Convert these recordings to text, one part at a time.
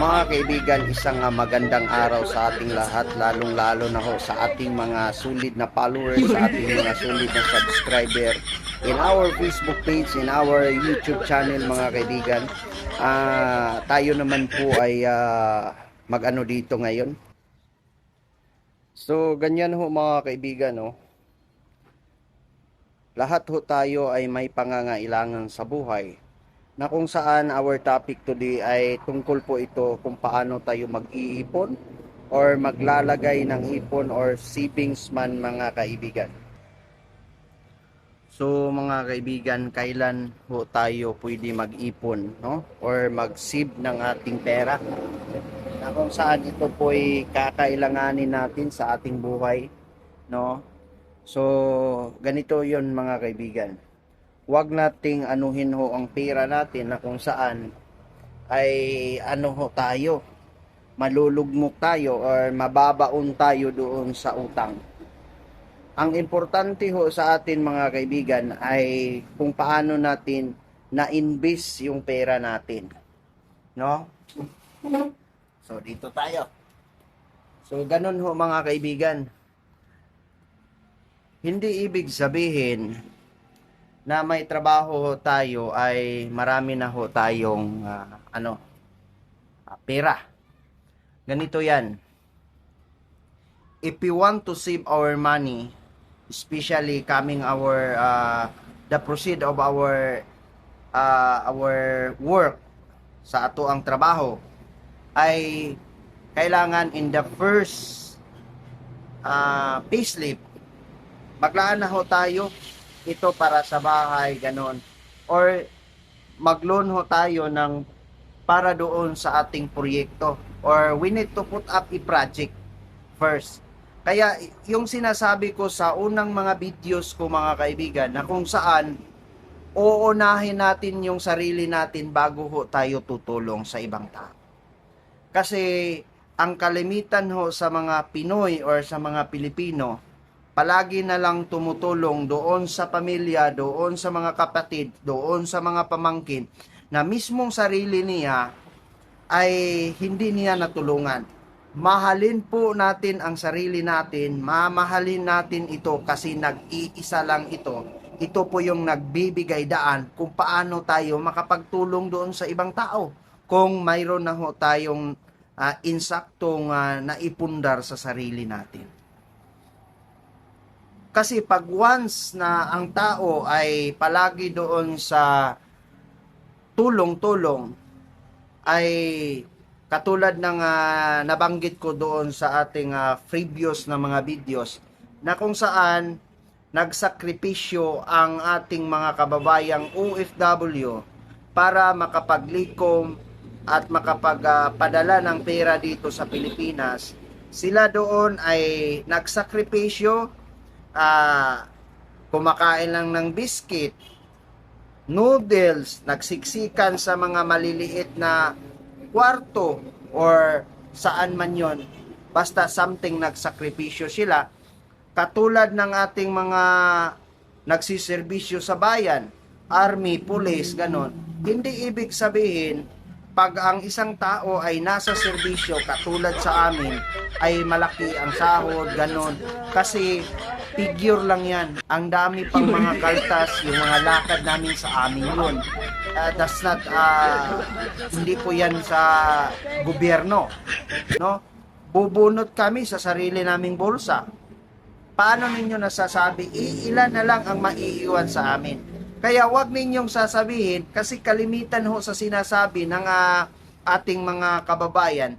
Mga kaibigan, isang ah, magandang araw sa ating lahat, lalong-lalo na ho sa ating mga sulit na followers, sa ating mga sulit na subscriber in our Facebook page, in our YouTube channel mga kaibigan. Ah, tayo naman po ay ah, mag-ano dito ngayon. So, ganyan ho mga kaibigan, no? Lahat ho tayo ay may pangangailangan sa buhay na kung saan our topic today ay tungkol po ito kung paano tayo mag-iipon or maglalagay ng ipon or savings man mga kaibigan. So mga kaibigan, kailan ho tayo pwede mag-ipon no? or mag-save ng ating pera? Na kung saan ito po ay kakailanganin natin sa ating buhay. No? So ganito yon mga kaibigan wag nating anuhin ho ang pera natin na kung saan ay ano ho tayo malulugmok tayo or mababaon tayo doon sa utang. Ang importante ho sa atin mga kaibigan ay kung paano natin na-invest yung pera natin. No? So dito tayo. So ganun ho mga kaibigan. Hindi ibig sabihin na may trabaho ho tayo ay marami na ho tayong ah, ano ah, pera. Ganito 'yan. If we want to save our money, especially coming our ah, the proceed of our ah, our work sa ato ang trabaho ay kailangan in the first uh, payslip maglaan na ho tayo ito para sa bahay, ganon. Or mag-loan ho tayo ng para doon sa ating proyekto. Or we need to put up a project first. Kaya yung sinasabi ko sa unang mga videos ko mga kaibigan na kung saan uunahin natin yung sarili natin bago ho tayo tutulong sa ibang tao. Kasi ang kalimitan ho sa mga Pinoy or sa mga Pilipino, palagi na lang tumutulong doon sa pamilya, doon sa mga kapatid, doon sa mga pamangkin, na mismong sarili niya ay hindi niya natulungan. Mahalin po natin ang sarili natin, mamahalin natin ito kasi nag-iisa lang ito. Ito po yung nagbibigay daan kung paano tayo makapagtulong doon sa ibang tao. Kung mayroon na ho tayong uh, insaktong uh, naipundar sa sarili natin. Kasi pag once na ang tao ay palagi doon sa tulong-tulong ay katulad ng uh, nabanggit ko doon sa ating uh, previous na mga videos na kung saan nagsakripisyo ang ating mga kababayang OFW para makapaglikom at makapagpadala uh, ng pera dito sa Pilipinas. Sila doon ay nagsakripisyo uh, kumakain lang ng biscuit, noodles, nagsiksikan sa mga maliliit na kwarto or saan man yon basta something nagsakripisyo sila. Katulad ng ating mga nagsiservisyo sa bayan army, police, ganon. Hindi ibig sabihin pag ang isang tao ay nasa serbisyo katulad sa amin ay malaki ang sahod ganon. Kasi figure lang yan. Ang dami pang mga kaltas yung mga lakad namin sa amin yun. Uh, that's not uh, hindi po yan sa gobyerno no? Bubunot kami sa sarili naming bulsa. Paano ninyo nasasabi iilan na lang ang maiiwan sa amin? Kaya wag ninyong sasabihin kasi kalimitan ho sa sinasabi ng uh, ating mga kababayan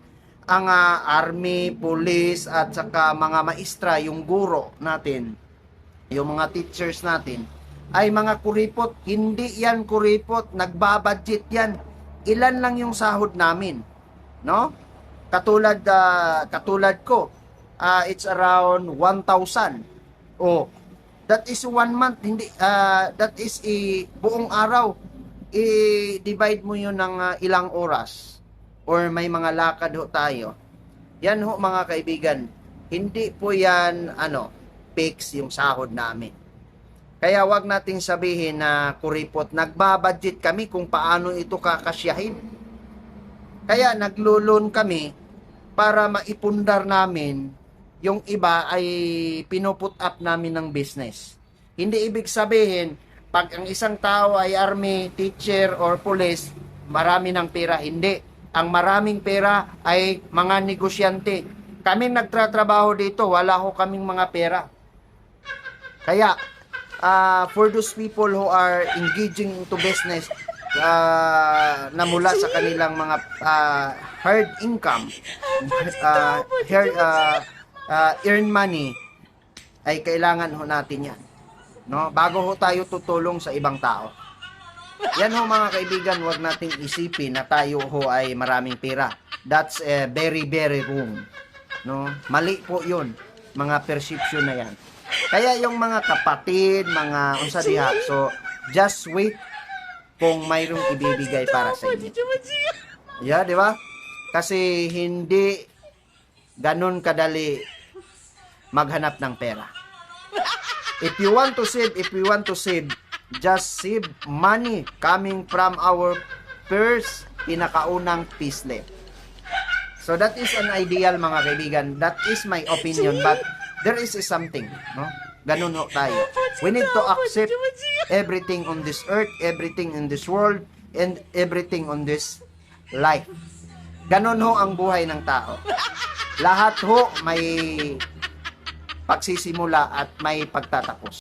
ang uh, army, police at saka mga maestra, yung guro natin, yung mga teachers natin ay mga kuripot. Hindi yan kuripot, nagbabudget yan. Ilan lang yung sahod namin, no? Katulad uh, katulad ko, uh, it's around 1,000. Oh, that is one month hindi uh, that is a buong araw i-divide mo yun ng uh, ilang oras or may mga lakad ho tayo yan ho mga kaibigan hindi po yan ano fix yung sahod namin kaya wag nating sabihin na kuripot nagbabudget kami kung paano ito kakasyahin Kaya naglo-loan kami para maipundar namin yung iba ay pinuput up namin ng business. Hindi ibig sabihin, pag ang isang tao ay army, teacher, or police, marami ng pera. Hindi. Ang maraming pera ay mga negosyante. Kami nagtratrabaho dito, wala ho kaming mga pera. Kaya, uh, for those people who are engaging into business uh, na mula sa kanilang mga uh, hard income, uh, hard, uh, uh, earn money, ay kailangan ho natin yan. No? Bago ho tayo tutulong sa ibang tao. Yan ho mga kaibigan, wag nating isipin na tayo ho ay maraming pera. That's a very, very wrong. No? Mali po yun. Mga perception na yan. Kaya yung mga kapatid, mga unsa diha, so just wait kung mayroong ibibigay para sa inyo. Yeah, di ba? Kasi hindi ganun kadali maghanap ng pera. If you want to save, if we want to save, just save money coming from our first pinakaunang pislet. So that is an ideal mga kaibigan. That is my opinion but there is something, no? Ganun ho tayo. We need to accept everything on this earth, everything in this world, and everything on this life. Ganun ho ang buhay ng tao. Lahat ho may pagsisimula at may pagtatapos.